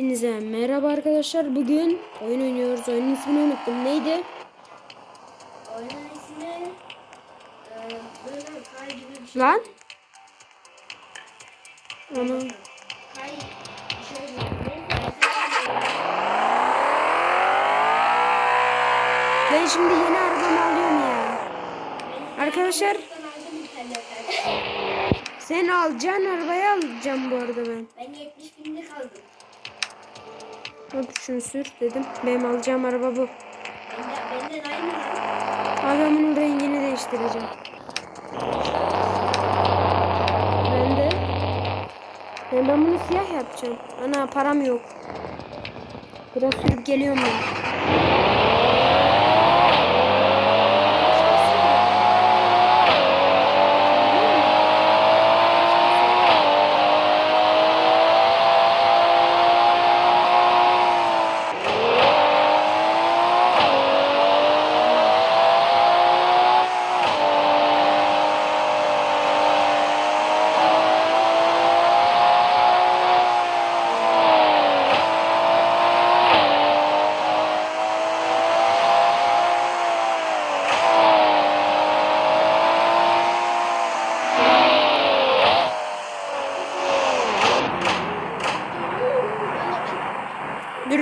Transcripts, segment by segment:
Hepinize merhaba arkadaşlar. Bugün oyun oynuyoruz. Oyunun ismini unuttum. Neydi? Oyunun ismi e, böyle kay gibi bir şey. Lan? Ana. Kay şey. Ben şimdi yeni arabamı alıyorum ya. Arkadaşlar aldım sen alacaksın arabayı alacağım bu arada ben. Ben 70 binde kaldım. Hop şunu sür dedim. Benim alacağım araba bu. Abi ben bunun rengini değiştireceğim. Ben de ben, ben bunu siyah yapacağım. Ana param yok. Biraz sürüp geliyorum ben.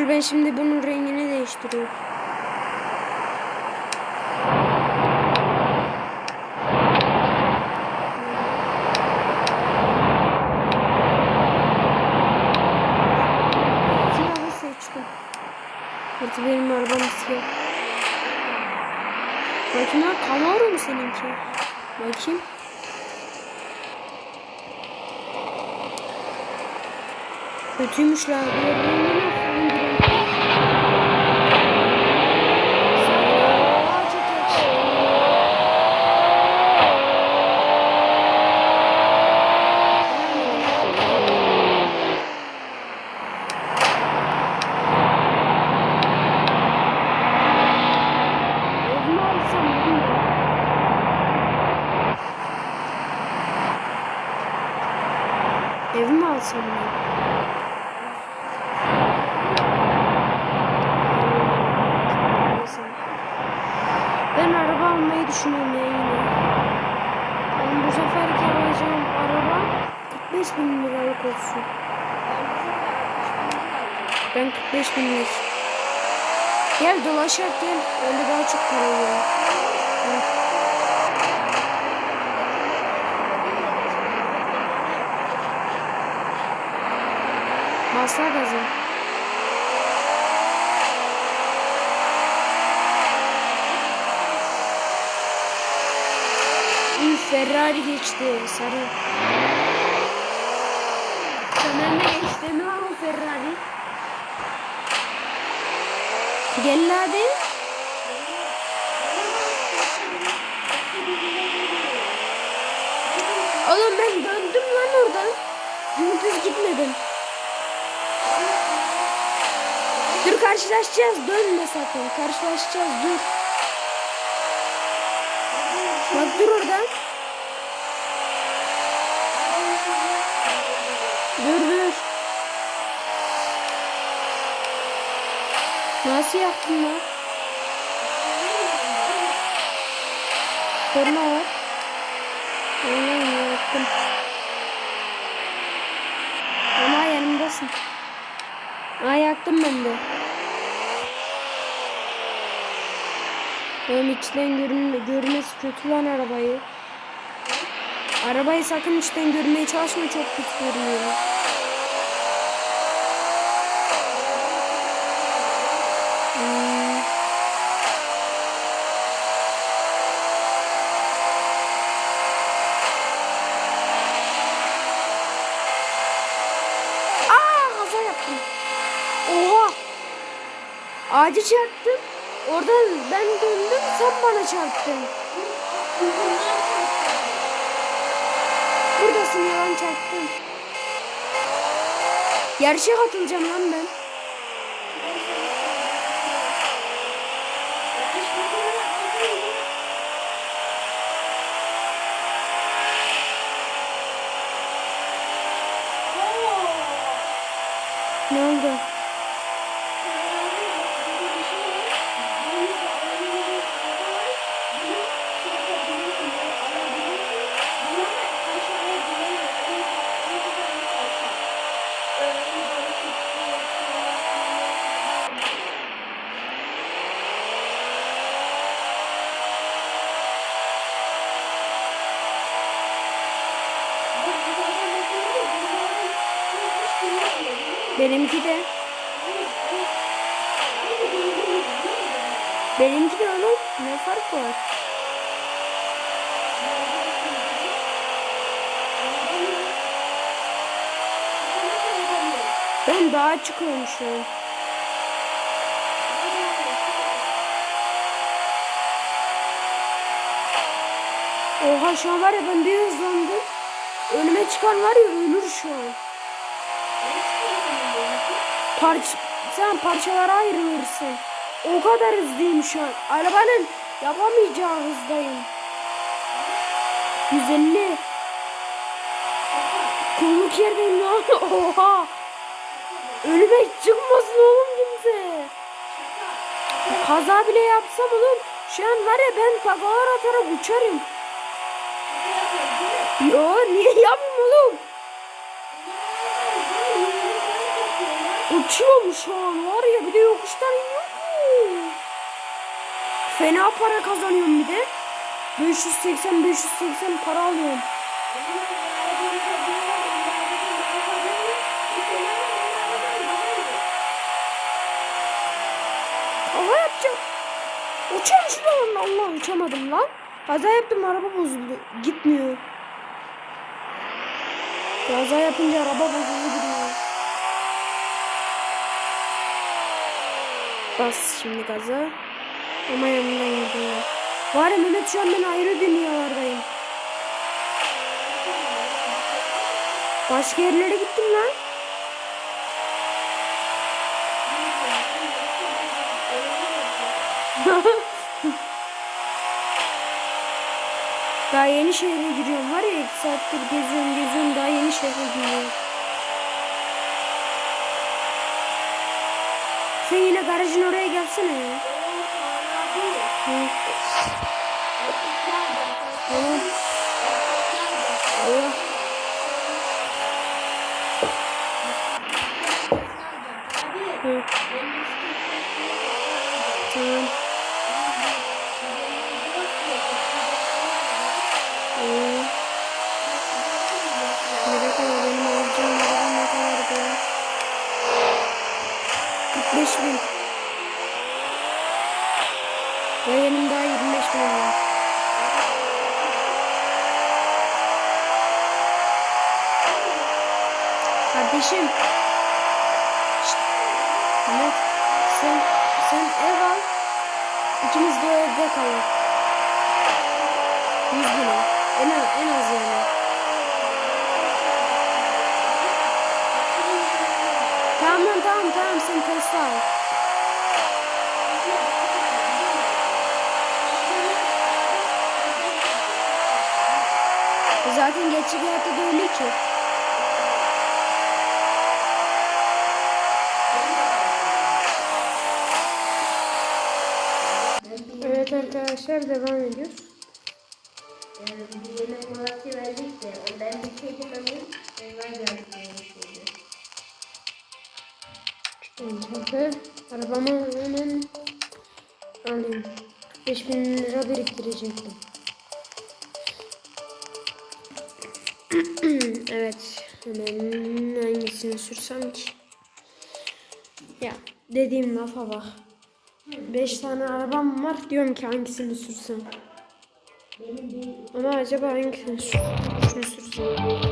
Ben şimdi bunun rengini değiştiriyorum. Siyahı seçtim. Hadi benim arabam siyah. Bakayım ha Camaro mu seninki? Bakayım. Kötüymüş la. Bu rengini nasıl Aa, çok yakışıklı. Evimi alsam bunu da. Evimi alsam ben. Neyse. Ben araba almayı düşünüyorum ya yine. Bu seferki alacağım araba 45 bin liralık olsun. Ben 45 bin lira. Gel dolaşak gel. Öyle daha çok para. Gel. Basla gazı. Ferrari geçti sarı. De geçti mi o Ferrari? Gel hadi. Oğlum ben döndüm lan oradan. Düz gitmedim. Dur karşılaşacağız. Dönme sakın. Karşılaşacağız. Dur. Bak dur oradan. Dur dur. Nasıl yaptın lan? Korna var. Aynen yaptım. Ama yanımdasın. Aa yaktım ben de. Oğlum içten görün görmesi kötü lan arabayı. Arabayı sakın içten görmeye çalışma çok kötü görünüyor. Hmm. Aa kaza yaptım. Oha. Ağacı çarptım. Oradan ben döndüm sen bana çarptın. Buradasın yalan çarptın. Yarışa katılacağım lan ben. Ne oldu? Benimki de. Oğlum. Ne fark var? Ben daha an. Oha şu an var ya ben bir hızlandım. Önüme çıkan var ya ölür şu an. Parç sen parçalara ayrılırsın. O kadar hızlıyım şu an. Arabanın yapamayacağı hızdayım. 150. Kulluk yerdeyim lan. Oha. Ölüme çıkmasın oğlum kimse. Kaza bile yapsam oğlum. Şu an var ya ben tagalar atarak uçarım. Yo niye yapayım oğlum? Uçuyorum şu an var ya bir de yokuştan iniyorum. Fena para kazanıyorum bir de. 580 580 para alıyorum. Kaza yapacağım. Uçuyorum şuradan Allah uçamadım lan. Kaza yaptım araba bozuldu. Gitmiyor. Kaza yapınca araba bozuldu gidiyor. Bas şimdi gaza. Ama yanından gidiyor. Var ya Mehmet şu an ben ayrı dünyalardayım. Başka yerlere gittim lan. Daha yeni şehre giriyorum var ya iki saattir geziyorum geziyorum daha yeni şehre giriyorum. Sen yine garajın oraya gelsene ya. Hı. Tamam. Allah. Hı. Tamam. Hı. Ne kadar benim alacağım araba ne kadar be? 45 bin. Ve benim daha 25 bin var. Kardeşim. Şşt. Mehmet. Sen, sen ev al. İkimiz de evde kalır. 100 bin. En az, en az yani. Tamam tamam tamam sen Tesla al. Zaten gerçek hayatta da öyle ki. Arkadaşlar devam ediyoruz. Bir yemek molası verdik de ben bir şey demeyeyim. Onlar geldi arabamı hemen alayım. 5000 lira biriktirecektim. evet. Hemen hangisini sürsem ki? Ya dediğim lafa bak. 5 tane arabam var. Diyorum ki hangisini sürsem. Ama acaba hangisini sürsem?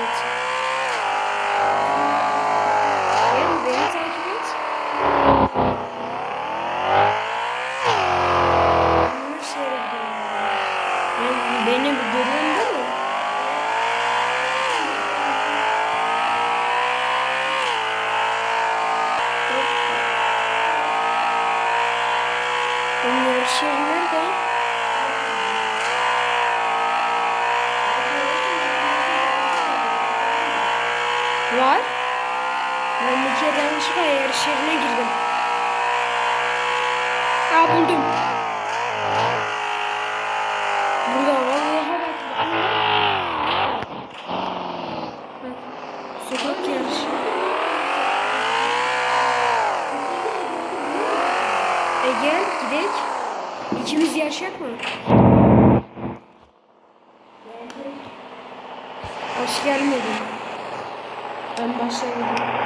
et. Hayır beni takip et. Yanlış yere gidiyorum. Yani beni görüyorsun değil mi? Onun yarışı şey Kere yanlışlıkla yarış yerine girdim. Aa buldum. Burada vallahi bak. Sokak yarışı. E gel gidelim. İkimiz yarışak mı? Hoş gelmedin. Ben başlamadım.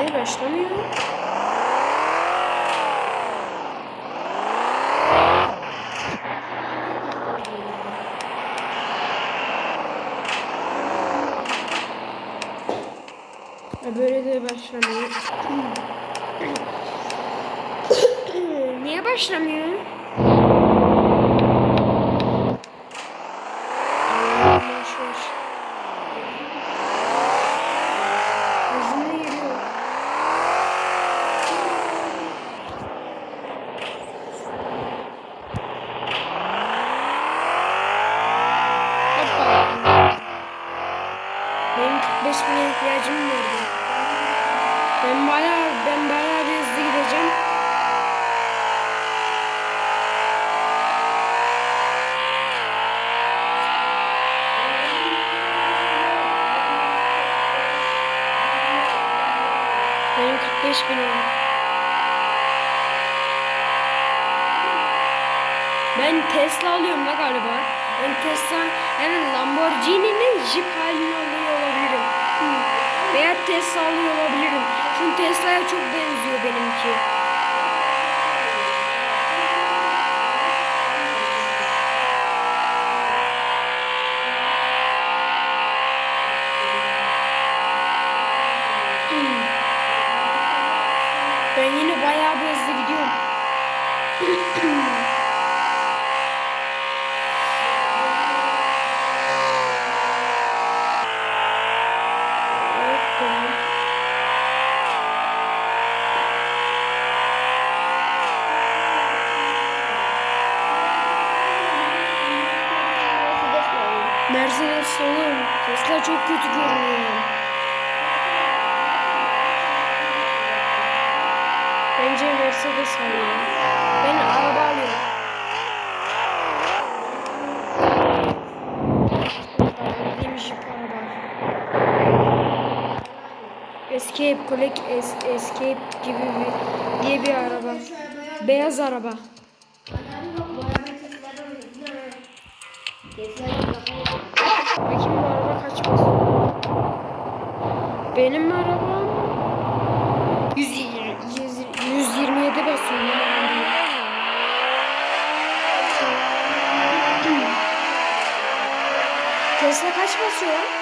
Hadi başlamıyor. E, Böyle de başlamıyor. Niye başlamıyor? Benim 45 bine ihtiyacım vardı. Ben bayağı ben bayağı bir hızlı gideceğim. Benim 45 binim. Ben Tesla alıyorum da galiba. Ben Tesla hemen Lamborghini'nin Jeep halini alıyor olabilirim. Hı. Veya Tesla alıyor olabilirim. Çünkü Tesla'ya çok benziyor benimki. Hı. Ben yine bayağı bir hızlı gidiyorum. Evet, tamam. Mercedes oğlum. Çok kötü görünüyor. Bence Mercedes alıyorum. Ben araba alıyorum. Escape, Collect es, Escape gibi bir diye bir araba. Beyaz araba. Bakayım bu araba kaç basıyor? Benim arabam 120, 127 basıyor. Tesla kaç basıyor?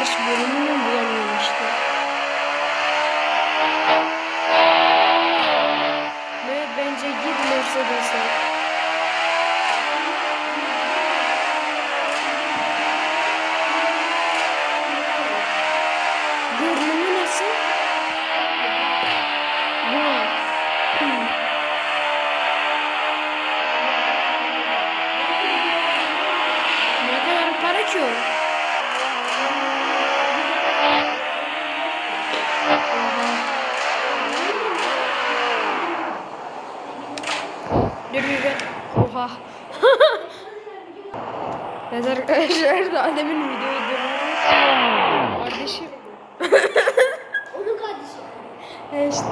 Karşı bölümünü bulamıyorum işte. Ve bence git Mercedes'e. Görünümü nasıl? Ne kadar para ki? Evet arkadaşlar da demin videoyu durdurdum. Kardeşim. Onun kardeşi. Evet işte.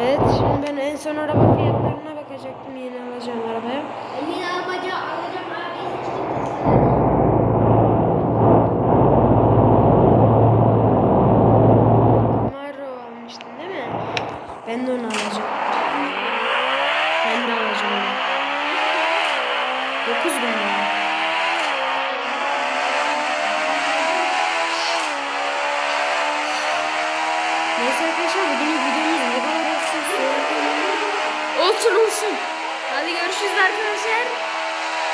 Evet şimdi ben en son araba fiyatlarına bakacaktım yeni alacağım arabaya. Arabacı alacağım